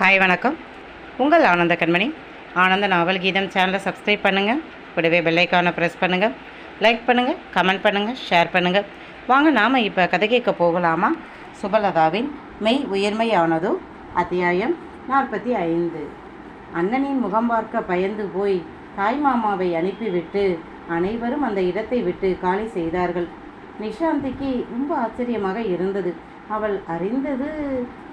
Hi வணக்கம். உங்கள் ஆனந்த கண்மணி. ஆனந்த நாவல் கீதம் சேனலை சப்ஸ்கிரைப் பண்ணுங்கள் கூடவே பெல்லைக்கானை ப்ரெஸ் பண்ணுங்கள் லைக் பண்ணுங்கள் கமெண்ட் பண்ணுங்கள் ஷேர் பண்ணுங்கள் வாங்க நாம் இப்போ கதை கேட்க போகலாமா? சுபலதாவின் மெய் உயர்மையானதோ அத்தியாயம் நாற்பத்தி ஐந்து. அண்ணனின் முகம் பார்க்க பயந்து போய் தாய் மாமாவை அனுப்பிவிட்டு அனைவரும் அந்த இடத்தை விட்டு காலி செய்தார்கள். நிஷாந்திக்கு ரொம்ப ஆச்சரியமாக இருந்தது. அவள் அறிந்தது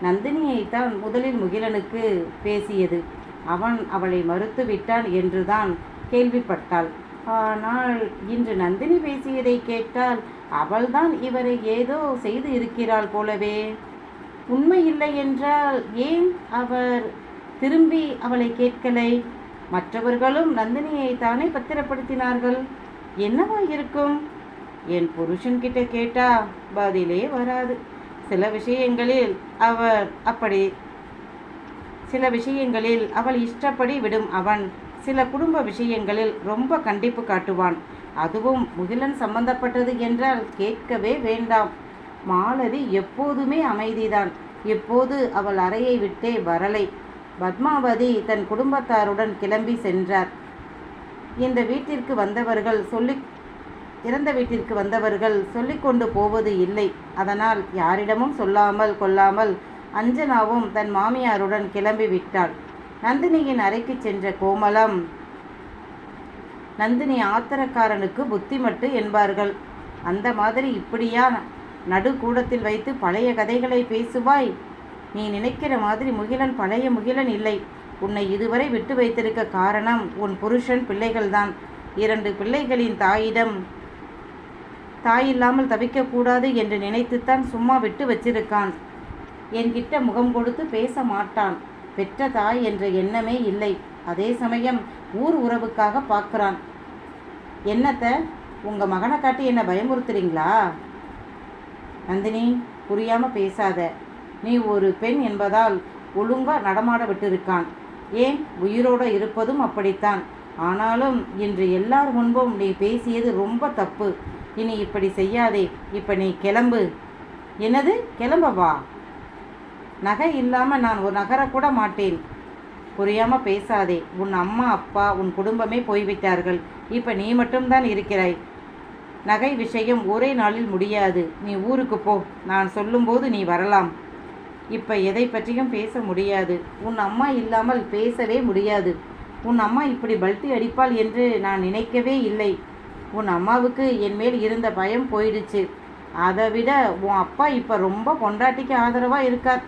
நந்தினியைத்தான் முதலில் முகிலனுக்கு பேசியது. அவன் அவளை மறுத்து விட்டான் என்றுதான் கேள்விப்பட்டாள். ஆனால் இன்று நந்தினி பேசியதை கேட்டால் அவள்தான் இவரை ஏதோ செய்து இருக்கிறாள் போலவே. உண்மை இல்லை என்றால் ஏன் அவர் திரும்பி அவளை கேட்கலை? மற்றவர்களும் நந்தினியை தானே பத்திரப்படுத்தினார்கள்? என்னவா இருக்கும்? என் புருஷன்கிட்ட கேட்டா பதிலே வராது. சில விஷயங்களில் அவர் அப்படி. சில விஷயங்களில் அவள் இஷ்டப்படி விடும் அவன். சில குடும்ப விஷயங்களில் ரொம்ப கண்டிப்பு காட்டுவான். அதுவும் முகிலன் சம்பந்தப்பட்டது என்றால் கேட்கவே வேண்டாம். மாலதி எப்போதுமே அமைதிதான். எப்போது அவள் அறையை விட்டே வரலை. பத்மாவதி தன் குடும்பத்தாருடன் கிளம்பி சென்றார். இந்த வீட்டிற்கு வந்தவர்கள் சொல்லி இறந்த வீட்டிற்கு வந்தவர்கள் சொல்லிக்கொண்டு போவது இல்லை. அதனால் யாரிடமும் சொல்லாமல் கொள்ளாமல் அஞ்சனாவும் தன் மாமியாருடன் கிளம்பி விட்டாள். நந்தினியின் அறைக்கு சென்ற கோமலம் நந்தினி ஆத்திரக்காரனுக்கு புத்திமட்டு என்பார்கள். அந்த மாதிரி இப்படியா நடு கூடத்தில் வைத்து பழைய கதைகளை பேசுவாய்? நீ நினைக்கிற மாதிரி முகிலன் பழைய முகிலன் இல்லை. உன்னை இதுவரை விட்டு வைத்திருக்க காரணம் உன் புருஷன் பிள்ளைகள்தான். இரண்டு பிள்ளைகளின் தாயிடம் தாய் இல்லாமல் தவிக்கக்கூடாது என்று நினைத்துத்தான் சும்மா விட்டு வச்சிருக்கான். என்கிட்ட முகம் கொடுத்து பேச மாட்டான். பெற்ற தாய் என்ற எண்ணமே இல்லை. அதே சமயம் ஊர் உறவுக்காக பார்க்குறான். என்னத்த உங்கள் மகனை காட்டி என்னை பயமுறுத்துறீங்களா? நந்தினி புரியாமல் பேசாத. நீ ஒரு பெண் என்பதால் ஒழுங்காக நடமாட விட்டிருக்கான். ஏன்? உயிரோட இருப்பதும் அப்படித்தான். ஆனாலும் இன்று எல்லார் முன்பும் நீ பேசியது ரொம்ப தப்பு. இனி இப்படி செய்யாதே இப்போ நீ கிளம்பு. என்னது? கிளம்பவா? நகை இல்லாமல் நான் ஒரு நகரக்கூட மாட்டேன். புரியாமல் பேசாதே. உன் அம்மா அப்பா உன் குடும்பமே போய்விட்டார்கள். இப்போ நீ மட்டும்தான் இருக்கிறாய். நகை விஷயம் ஒரே நாளில் முடியாது. நீ ஊருக்கு போ. நான் சொல்லும்போது நீ வரலாம். இப்போ எதை பற்றியும் பேச முடியாது. உன் அம்மா இல்லாமல் பேசவே முடியாது. உன் அம்மா இப்படி பல்ட்டி அடிப்பாள் என்று நான் நினைக்கவே இல்லை. உன் அம்மாவுக்கு என் மேல் இருந்த பயம் போயிடுச்சு. அதை விட உன் அப்பா இப்போ ரொம்ப பொண்டாட்டிக்கு ஆதரவாக இருக்கார்.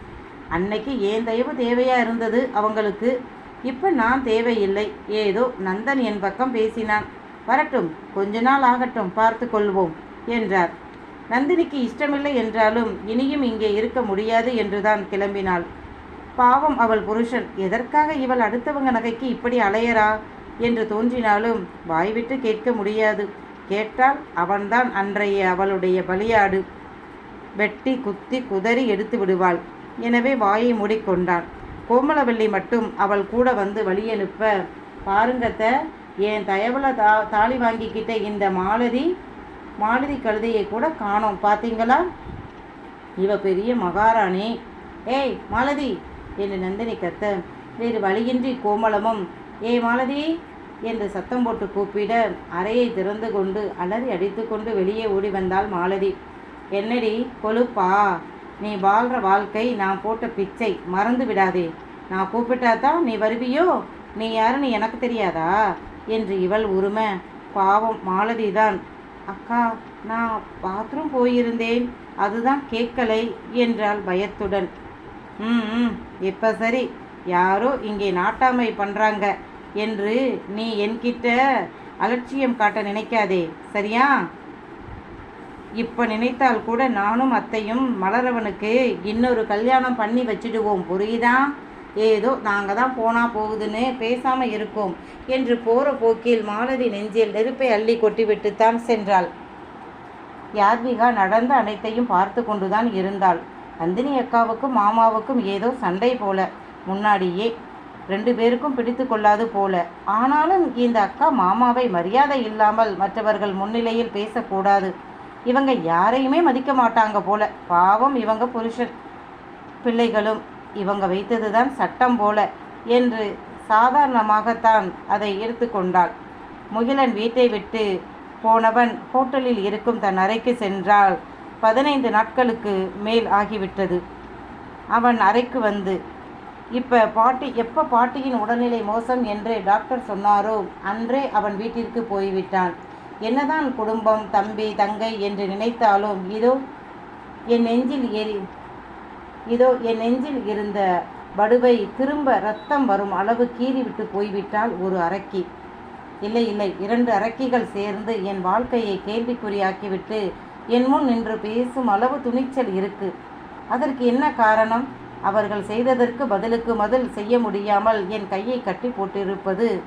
அன்னைக்கு ஏன் தயவு தேவையாக இருந்தது அவங்களுக்கு? இப்போ நான் தேவையில்லை. ஏதோ நந்தன் என் பக்கம் பேசினான். வரட்டும் கொஞ்ச நாள் ஆகட்டும் பார்த்து கொள்வோம் என்றார். நந்தினிக்கு இஷ்டமில்லை என்றாலும் இனியும் இங்கே இருக்க முடியாது என்றுதான் கிளம்பினாள். பாவம் அவள் புருஷன். எதற்காக இவள் அடுத்தவங்க நகைக்கு இப்படி அலையறா? என்று தோன்றினாலும் வாய்விட்டு கேட்க முடியாது. கேட்டால் அவன்தான் அன்றைய அவளுடைய பலியாடு. வெட்டி குத்தி குதறி எடுத்து விடுவாள். எனவே வாயை மூடிக்கொண்டான். கோமலவல்லி மட்டும் அவள் கூட வந்து வழியனுப்ப பாருங்கத்த என் தயவுல தா தாலி வாங்கிக்கிட்ட இந்த மாலதி மாலதி கழுதையை கூட காணோம். பார்த்தீங்களா இவ பெரிய மகாராணி. ஏய் மாலதி என்று நந்தினி கத்த வேறு வழியின்றி கோமலமும் ஏய் மாலதி என்று சத்தம் போட்டு கூப்பிட அறையை திறந்து கொண்டு அலறி அடித்துக்கொண்டு வெளியே ஓடி வந்தாள் மாலதி. என்னடி கொழுப்பா? நீ வாழ்கிற வாழ்க்கை நான் போட்ட பிச்சை மறந்து விடாதே. நான் கூப்பிட்டா தான் நீ வருவியோ? நீ யாருன்னு எனக்கு தெரியாதா? என்று இவள் உரும. பாவம் மாலதி தான் அக்கா நான் பாத்ரூம் போயிருந்தேன். அதுதான் கேட்கலை என்றாள் பயத்துடன். ம் ம் இப்போ சரி. யாரோ இங்கே நாட்டாமை பண்ணுறாங்க என்று நீ என்கிட்ட அலட்சியம் காட்ட நினைக்காதே சரியா? இப்போ நினைத்தால் கூட நானும் அத்தையும் மலரவனுக்கு இன்னொரு கல்யாணம் பண்ணி வச்சிடுவோம் புரியுதா? ஏதோ நாங்கள் தான் போனால் போகுதுன்னு பேசாமல் இருக்கோம் என்று போகிற போக்கில் மாலதி நெஞ்சில் நெருப்பை அள்ளி கொட்டிவிட்டுத்தான் சென்றாள். யாத்விகா நடந்த அனைத்தையும் பார்த்து கொண்டுதான் இருந்தாள். நந்தினி அக்காவுக்கும் மாமாவுக்கும் ஏதோ சண்டை போல. முன்னாடியே ரெண்டு பேருக்கும் பிடித்து கொள்ளாது போல. ஆனாலும் இந்த அக்கா மாமாவை மரியாதை இல்லாமல் மற்றவர்கள் முன்னிலையில் பேசக்கூடாது. இவங்க யாரையுமே மதிக்க மாட்டாங்க போல. பாவம் இவங்க புருஷன் பிள்ளைகளும் இவங்க வைத்ததுதான் சட்டம் போல என்று சாதாரணமாகத்தான் அதை எடுத்துக்கொண்டாள் முகிலன் வீட்டை விட்டு போனவன் ஹோட்டலில் இருக்கும் தன் அறைக்கு சென்றால் பதினைந்து நாட்களுக்கு மேல் ஆகிவிட்டது. அவன் அறைக்கு வந்து இப்போ பாட்டி எப்போ பாட்டியின் உடல்நிலை மோசம் என்று டாக்டர் சொன்னாரோ அன்றே அவன் வீட்டிற்கு போய்விட்டான். என்னதான் குடும்பம் தம்பி தங்கை என்று நினைத்தாலும் இதோ என் நெஞ்சில் ஏறி இதோ என் நெஞ்சில் இருந்த வடுவை திரும்ப ரத்தம் வரும் அளவு கீறிவிட்டு போய்விட்டால் ஒரு அரக்கி. இல்லை இல்லை இரண்டு அரக்கிகள் சேர்ந்து என் வாழ்க்கையை கேள்விக்குறியாக்கிவிட்டு என் முன் நின்று பேசும் அளவு துணிச்சல் இருக்கு. அதற்கு என்ன காரணம்? அவர்கள் செய்ததற்கு பதிலுக்கு பதில் செய்ய முடியாமல் என் கையை கட்டி போட்டிருப்பது.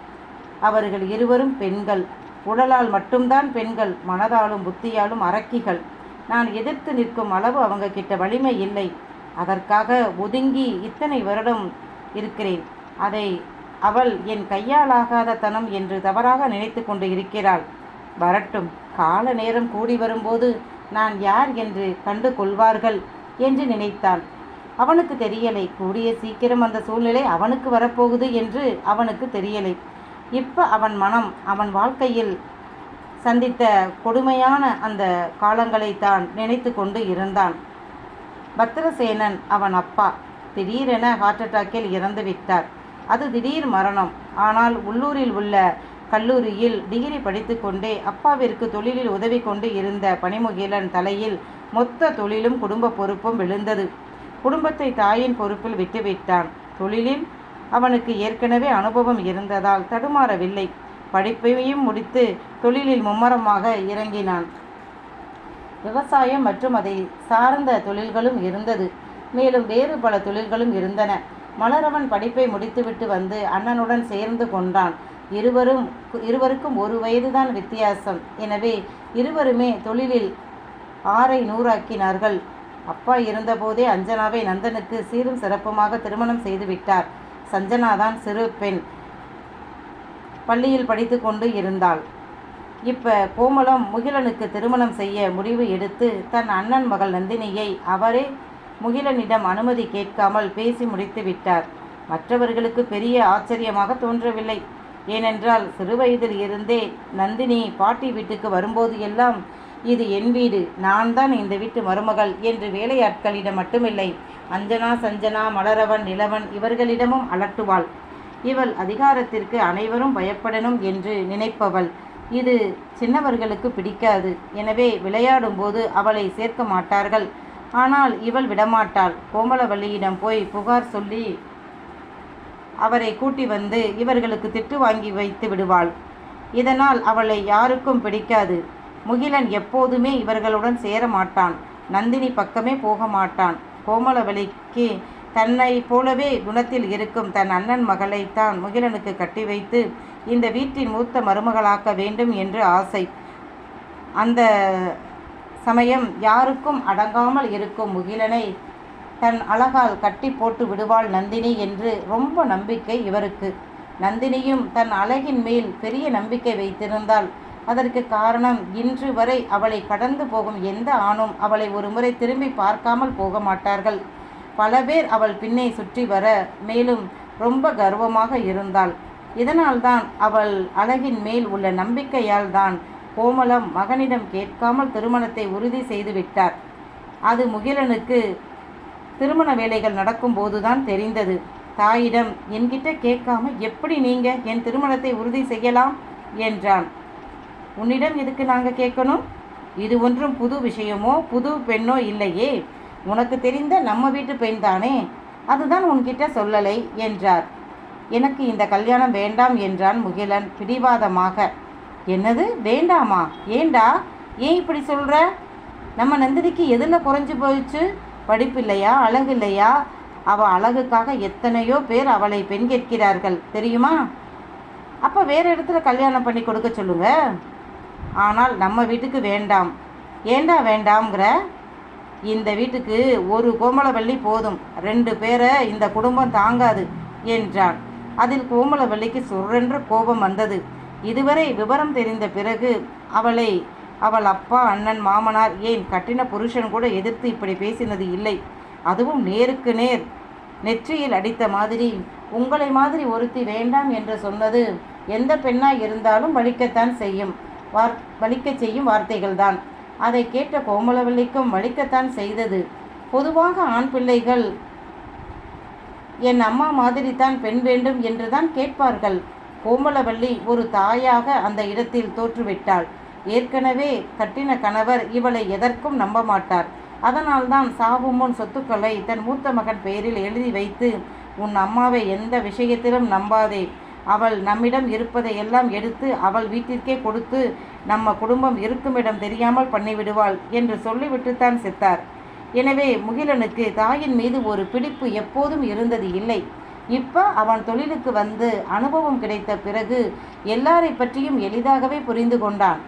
அவர்கள் இருவரும் பெண்கள். உடலால் மட்டும்தான் பெண்கள் மனதாலும் புத்தியாலும் அரக்கிகள். நான் எதிர்த்து நிற்கும் அளவு அவங்க கிட்ட வலிமை இல்லை. அதற்காக ஒதுங்கி இத்தனை வருடம் இருக்கிறேன். அதை அவள் என் கையாலாகாத தனம் என்று தவறாக நினைத்து கொண்டு இருக்கிறாள். வரட்டும் கால நேரம் கூடி வரும்போது நான் யார் என்று கண்டு கொள்வார்கள் என்று நினைத்தான். அவனுக்கு தெரியலை. கூடிய சீக்கிரம் அந்த சூழ்நிலை அவனுக்கு வரப்போகுது என்று அவனுக்கு தெரியலை. இப்போ அவன் மனம் அவன் வாழ்க்கையில் சந்தித்த கொடுமையான அந்த காலங்களைத்தான் நினைத்து கொண்டு இருந்தான். பத்திரசேனன் அவன் அப்பா. திடீரென ஹார்ட் அட்டாக்கில் இறந்து விட்டார். அது திடீர் மரணம். ஆனால் உள்ளூரில் உள்ள கல்லூரியில் டிகிரி படித்துக்கொண்டே அப்பாவிற்கு தொழிலில் உதவி கொண்டு இருந்த பனிமுகிலன் தலையில் மொத்த தொழிலும் குடும்ப பொறுப்பும் விழுந்தது. குடும்பத்தை தாயின் பொறுப்பில் விட்டுவிட்டான் தொழிலில் அவனுக்கு ஏற்கனவே அனுபவம் இருந்ததால் தடுமாறவில்லை. படிப்பையும் முடித்து தொழிலில் மும்மரமாக இறங்கினான். விவசாயம் மற்றும் அதை சார்ந்த தொழில்களும் இருந்தது. மேலும் வேறு பல தொழில்களும் இருந்தன. மலரவன் படிப்பை முடித்துவிட்டு வந்து அண்ணனுடன் சேர்ந்து கொண்டான். இருவரும் இருவருக்கும் ஒரு வயதுதான் வித்தியாசம். எனவே இருவருமே தொழிலில் ஆறை நூறாக்கினார்கள். அப்பா இருந்தபோதே அஞ்சனாவை நந்தனுக்கு சீரும் சிறப்புமாக திருமணம் செய்து விட்டார். சஞ்சனாதான் சிறு பெண். பள்ளியில் படித்து கொண்டு இருந்தாள். இப்போ கோமலம் முகிலனுக்கு திருமணம் செய்ய முடிவு எடுத்து தன் அண்ணன் மகள் நந்தினியை அவரே முகிலனிடம் அனுமதி கேட்காமல் பேசி முடித்து விட்டார். மற்றவர்களுக்கு பெரிய ஆச்சரியமாக தோன்றவில்லை. ஏனென்றால் சிறுவயதில் இருந்தே நந்தினி பாட்டி வீட்டுக்கு வரும்போது எல்லாம் இது என் வீடு நான் தான் இந்த வீட்டு மருமகள் என்று வேலையாட்களிடம் மட்டுமில்லை. அஞ்சனா சஞ்சனா மலரவன் நிலவன் இவர்களிடமும் அலட்டுவாள். இவள் அதிகாரத்திற்கு அனைவரும் பயப்படணும் என்று நினைப்பவள். இது சின்னவர்களுக்கு பிடிக்காது. எனவே விளையாடும்போது அவளை சேர்க்க மாட்டார்கள். ஆனால் இவள் விடமாட்டாள். கோமலவள்ளியிடம் போய் புகார் சொல்லி அவரை கூட்டி வந்து இவர்களுக்கு திட்டு வாங்கி வைத்து விடுவாள். இதனால் அவளை யாருக்கும் பிடிக்காது. முகிலன் எப்போதுமே இவர்களுடன் சேர மாட்டான் நந்தினி பக்கமே போக மாட்டான் கோமலவலிக்கு தன்னை போலவே குணத்தில் இருக்கும் தன் அண்ணன் மகளைத்தான் முகிலனுக்கு கட்டி வைத்து இந்த வீட்டின் மூத்த மருமகளாக்க வேண்டும் என்று ஆசை. அந்த சமயம் யாருக்கும் அடங்காமல் இருக்கும் முகிலனை தன் அழகால் கட்டி போட்டு விடுவாள் நந்தினி என்று ரொம்ப நம்பிக்கை இவருக்கு. நந்தினியும் தன் அழகின் மேல் பெரிய நம்பிக்கை வைத்திருந்தால் அதற்கு காரணம் இன்று வரை அவளை கடந்து போகும் எந்த ஆணும் அவளை ஒருமுறை திரும்பி பார்க்காமல் போக மாட்டார்கள். பல பேர் அவள் பின்னே சுற்றி வர மேலும் ரொம்ப கர்வமாக இருந்தாள். இதனால்தான் அவள் அழகின் மேல் உள்ள நம்பிக்கையால் தான் கோமலம் மகனிடம் கேட்காமல் திருமணத்தை உறுதி செய்து விட்டார். அது முகிலனுக்கு திருமண வேலைகள் நடக்கும்போதுதான் தெரிந்தது. தாயிடம் என்கிட்ட கேட்காம எப்படி நீங்க என் திருமணத்தை உறுதி செய்யலாம்? என்றான். உன்னிடம் எதுக்கு நாங்கள் கேட்கணும்? இது ஒன்றும் புது விஷயமோ புது பெண்ணோ இல்லையே. உனக்கு தெரிந்த நம்ம வீட்டு பெண் தானே. அதுதான் உன்கிட்ட சொல்லலை என்றார். எனக்கு இந்த கல்யாணம் வேண்டாம் என்றான் முகிலன் பிடிவாதமாக. என்னது? வேண்டாமா? ஏண்டா? ஏன் இப்படி சொல்கிற நம்ம நந்தினிக்கு எதில் குறைஞ்சு போயிடுச்சு? படிப்பு இல்லையா அழகு இல்லையா அவள் அழகுக்காக எத்தனையோ பேர் அவளை பெண் கேட்கிறார்கள். தெரியுமா? அப்போ வேறு இடத்துல கல்யாணம் பண்ணி கொடுக்க சொல்லுங்கள் ஆனால் நம்ம வீட்டுக்கு வேண்டாம். ஏண்டா வேண்டாம்ங்கிற? இந்த வீட்டுக்கு ஒரு கோமலவள்ளி போதும். ரெண்டு பேரை இந்த குடும்பம் தாங்காது என்றான். அதில் கோமலவள்ளிக்கு சுரென்ற கோபம் வந்தது. இதுவரை விவரம் தெரிந்த பிறகு அவளை அவள் அப்பா அண்ணன் மாமனார் ஏன் கட்டின புருஷன் கூட எதிர்த்து இப்படி பேசினது இல்லை? அதுவும் நேருக்கு நேர். நெற்றியில் அடித்த மாதிரி உங்களை மாதிரி ஒருத்தி வேண்டாம் என்று சொன்னது எந்த பெண்ணாக இருந்தாலும் வலிக்கத்தான் செய்யும். வார் வலிக்கச் செய்யும் வார்த்தைகள்தான். அதை கேட்ட கோமலவல்லிக்கும் வலிக்கத்தான் செய்தது. பொதுவாக ஆண் பிள்ளைகள் என் அம்மா மாதிரி தான் பெண் வேண்டும் என்றுதான் கேட்பார்கள். கோமலவல்லி ஒரு தாயாக அந்த இடத்தில் தோற்றுவிட்டாள். ஏற்கனவே கட்டின கணவர் இவளை எதற்கும் நம்ப மாட்டார். அதனால்தான் சாவு முன் சொத்துக்களை தன் மூத்த மகன் பெயரில் எழுதி வைத்து உன் அம்மாவை எந்த விஷயத்திலும் நம்பாதே. அவள் நம்மிடம் இருப்பதை எல்லாம் எடுத்து அவள் வீட்டிற்கே கொடுத்து நம்ம குடும்பம் இருக்குமிடம் தெரியாமல் பண்ணிவிடுவாள் என்று சொல்லிவிட்டுத்தான் செத்தார். எனவே முகிலனுக்கு தாயின் மீது ஒரு பிடிப்பு எப்போதும் இருந்தது இல்லை. இப்போ அவன் தொழிலுக்கு வந்து அனுபவம் கிடைத்த பிறகு எல்லாரை பற்றியும் எளிதாகவே புரிந்து கொண்டான்.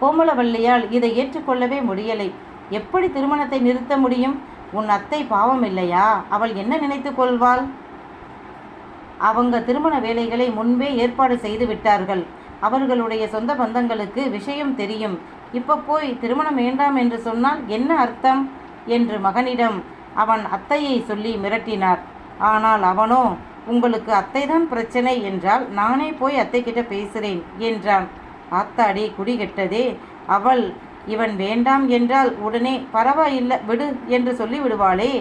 கோமலவல்லியால் இதை ஏற்றுக்கொள்ளவே முடியலை. எப்படி திருமணத்தை நிறுத்த முடியும்? உன் அத்தை பாவம் இல்லையா? அவள் என்ன நினைத்து கொள்வாள்? அவங்க திருமண வேலைகளை முன்பே ஏற்பாடு செய்து விட்டார்கள். அவர்களுடைய சொந்த பந்தங்களுக்கு விஷயம் தெரியும். இப்போ போய் திருமணம் வேண்டாம் என்று சொன்னால் என்ன அர்த்தம்? என்று மகனிடம் அவன் அத்தையை சொல்லி மிரட்டினார். ஆனால் அவனோ உங்களுக்கு அத்தைதான் பிரச்சனை என்றால் நானே போய் அத்தை கிட்ட பேசுகிறேன் என்றான். ஆத்தாடி குடிகெட்டதே அவள் இவன் வேண்டாம் என்றால் உடனே பரவாயில்லை விடு என்று சொல்லி விடுவாளே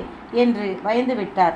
என்று பயந்து விட்டார்.